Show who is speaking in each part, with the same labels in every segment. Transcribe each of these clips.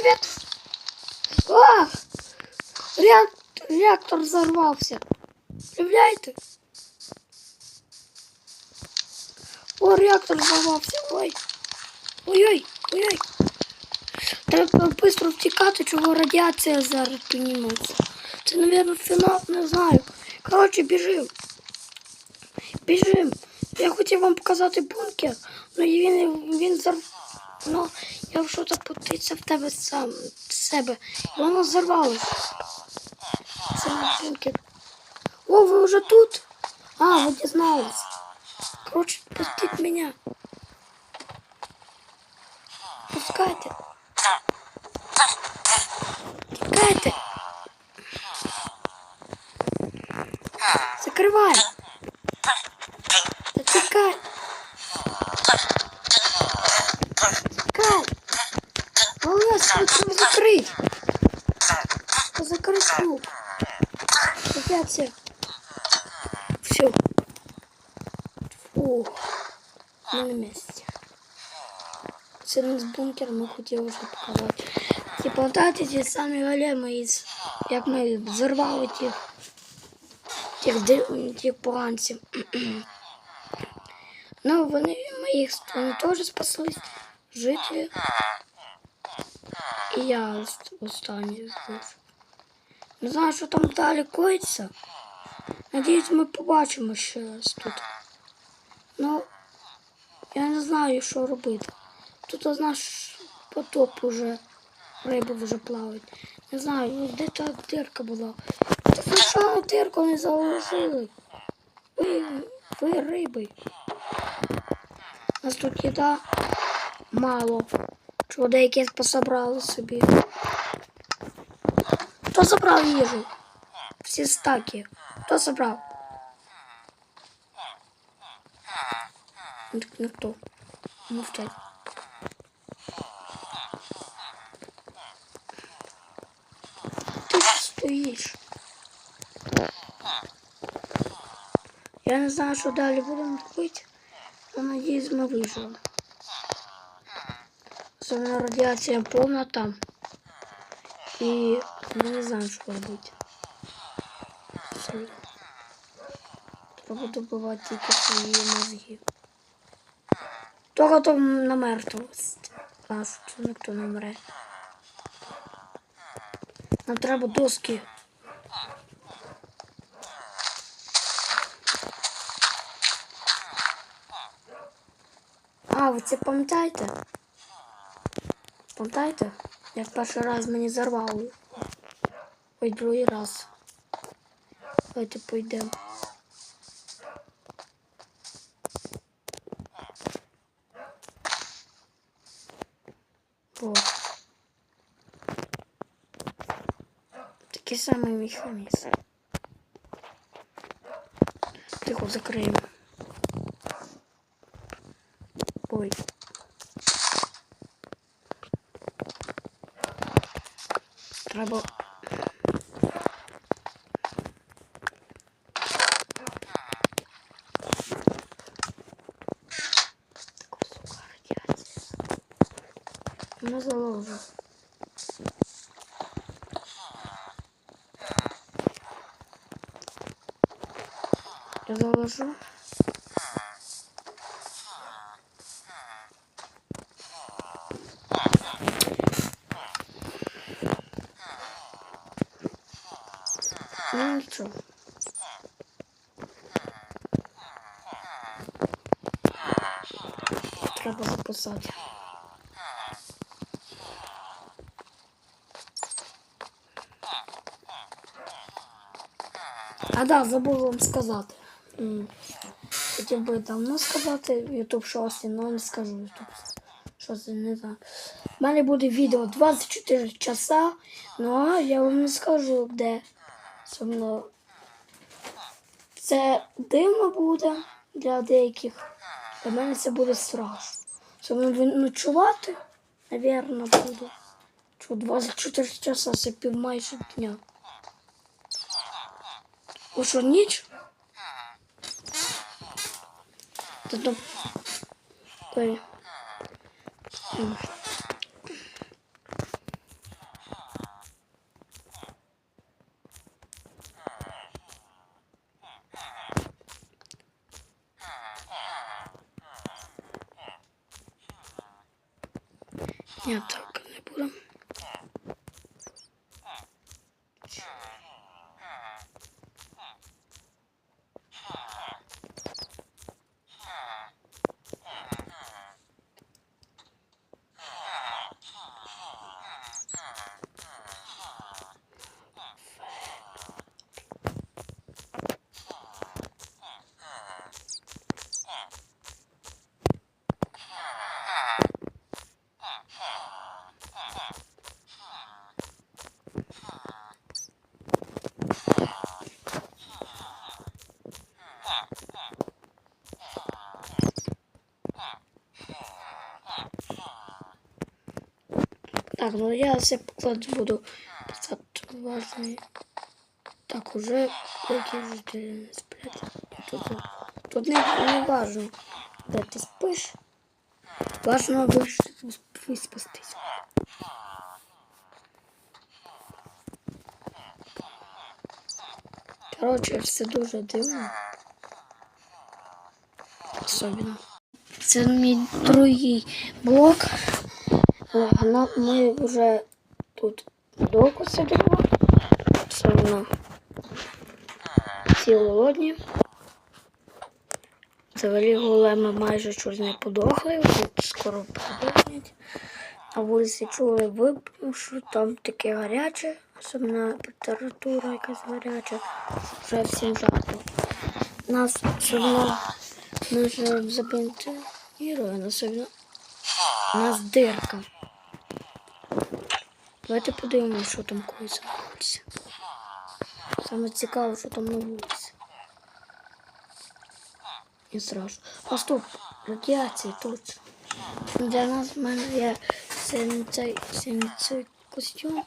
Speaker 1: Привіт! А! Реактор, реактор взорвався. Уявляєте? О, реактор взорвався. Ой. Ой-ой, ой-ой. Треба швидко втікати, чого радіація зараз підніметься. Це, мабуть, фінал, не знаю. Коротше, біжим. Біжим. Я хотів вам показати бункер, але він, він. Ну, я в що-то потиться в тебе сам в себе. І воно взорвалося. Це бункер. О, ви вже тут? А, ви дізнались. Коротше, пустіть мене. Пускайте. Тікайте. Закривай. Ми на місці. Це не з бункер ми хотіли вже показати. Ті пам'ятаєте ті самі големи із, як ми взорвали тих, тих, тих поганців. ну, вони, ми їх теж спаслись. Жителі. І я ост- останній залишив. Не знаю, що там далі коїться. Надіюсь, ми побачимо ще раз тут. Ну, я не знаю, що робити. Тут наш потоп уже, риби вже плавають. Не знаю, ну, де та дирка була. Та ви що дирку не заложили? Ви, ви риби. У нас тут їда мало. Чого деякі пособрали собі. Хто забрав їжу? Всі стаки. Хто забрав? Ник- Ніхто. Мовчать. Ти ж стоїш. Я не знаю, що далі будемо робити, але надіюсь, ми виживемо. Особливо радіація повна там. І ми не знаємо, що робити. Все. Треба добивати тільки свої мозги. Тільки там на мертвість. А що ніхто не вмре. Нам треба доски. А, ви це пам'ятаєте? Пам'ятаєте? Як перший раз мені зарвали. Ой, другий раз. Давайте пойдемо. О. Такий самий механізм. Тихо закриємо. Ой. Треба. Не заложу. Я заложу. Ну нічого. Треба записати. А да, забув вам сказати. Хотів би давно сказати YouTube шості, але не скажу YouTube шості, не знаю. У мене буде відео 24 часа, але я вам не скажу де. Сумно. Це дивно буде для деяких. Для мене це буде страшно. Сумно ночувати, напевно, буду. Що 24 часа це пів майже дня. У що ніч? Зато... Ой. Нет. Так, ну я все покладу буду важний. Так, уже не сплять. Тут, тут не, не важно, де ти спиш. Важно виспастись. Коротше, все дуже дивно. Особливо. Це мій другий блок. Ну, Ми вже тут довго сидимо. Особливо всі голодні. Взагалі големи майже чуть не подохли, тут скоро подохнуть. На вулиці чули вибух, що там таке гаряче, особливо температура якась гаряча, вже всім жарко. Нас особливо ми вже особливо у нас дирка. Давайте подивимося, що там коїться на вулиці. Саме цікаво, що там на вулиці. Не страшно. А стоп, радіація точно. Для нас в мене є цей, цей костюм.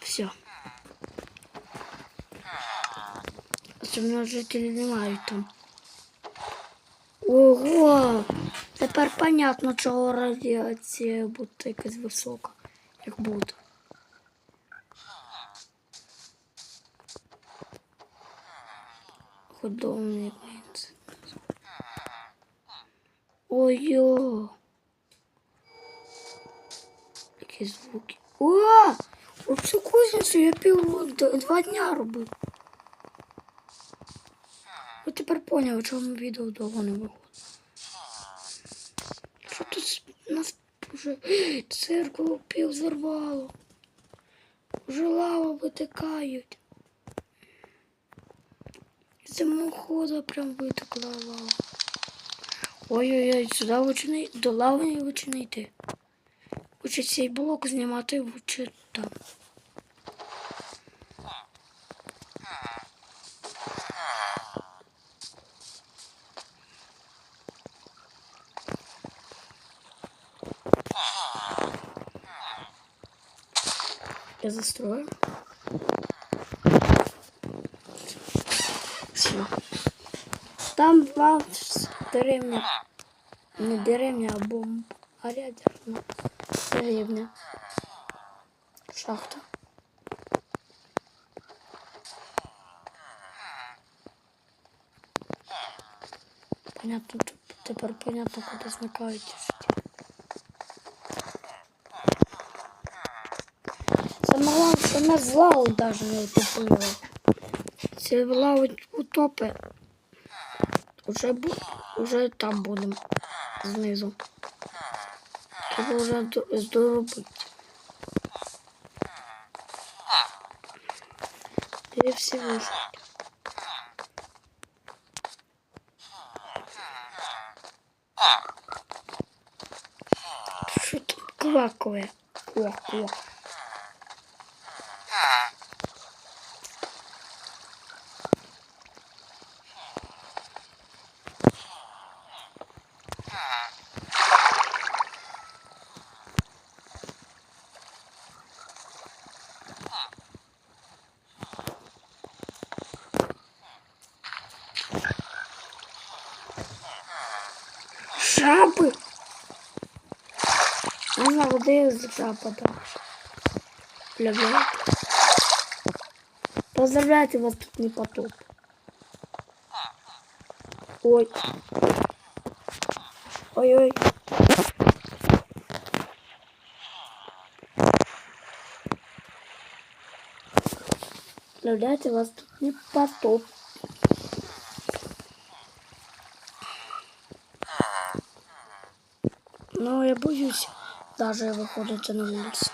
Speaker 1: Все. Особливо жителі не мають там. Ого! Тепер понятно, чого радіація буде якась висока, як буде. Ходовний принцип. Ой-йо! Які звуки. О! Оцю кузницю я пів два дня робив. Ви тепер поняли, чому відео довго не виходить. Що тут с- нас вже церкву пів зарвало. Вже лава витикають. Зимохода прям витекла лава. Ой-ой-ой, сюди лучше до лави не йти. Хочеться цей блок знімати лучше там. Я застрою. Все. Там два деревня. Не деревня, а бомб. А ядерна. Деревня. Шахта. Понятно, т- тепер понятно, куди зникають нас з лаву не утопило. Це лаву утопи. Уже, бу... уже там будемо знизу. Треба вже до- здоробити. Де всі вижити? Що там квакує? Ква-ква. Жаби! Не знаю, де жаба там. Уявляєте? Поздравляйте вас тут не потоп. Ой. Ой-ой. Представляете, вас тут не потоп. Но я боюсь даже выходить на улицу.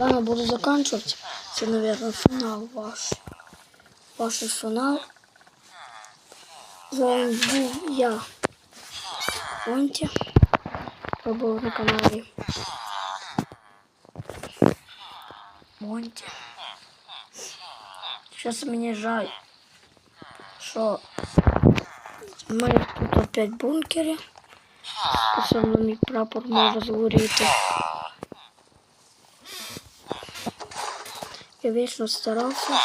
Speaker 1: Ладно, буду заканчивать. Это, наверное, финал ваш. Ваш финал. З вами був я. Монті. Ви були на каналі. Монті. Сейчас мені жаль, що ми тут опять в бункері. Особливо мій прапор може згоріти. Я вічно старався.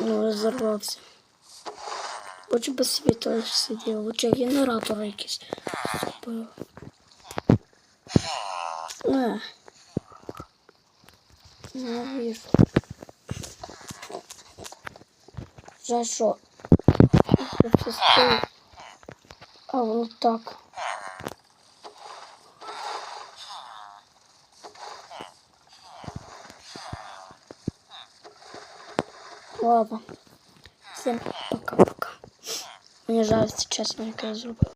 Speaker 1: Ну, взорвався. Лучше би світло сидів, лучше генератор якийсь купив. Не. Не вижу. Жаль, що я це стою. А воно так. Ладно. Всем пока-пока. Мені жаль, чесно, як я зробив.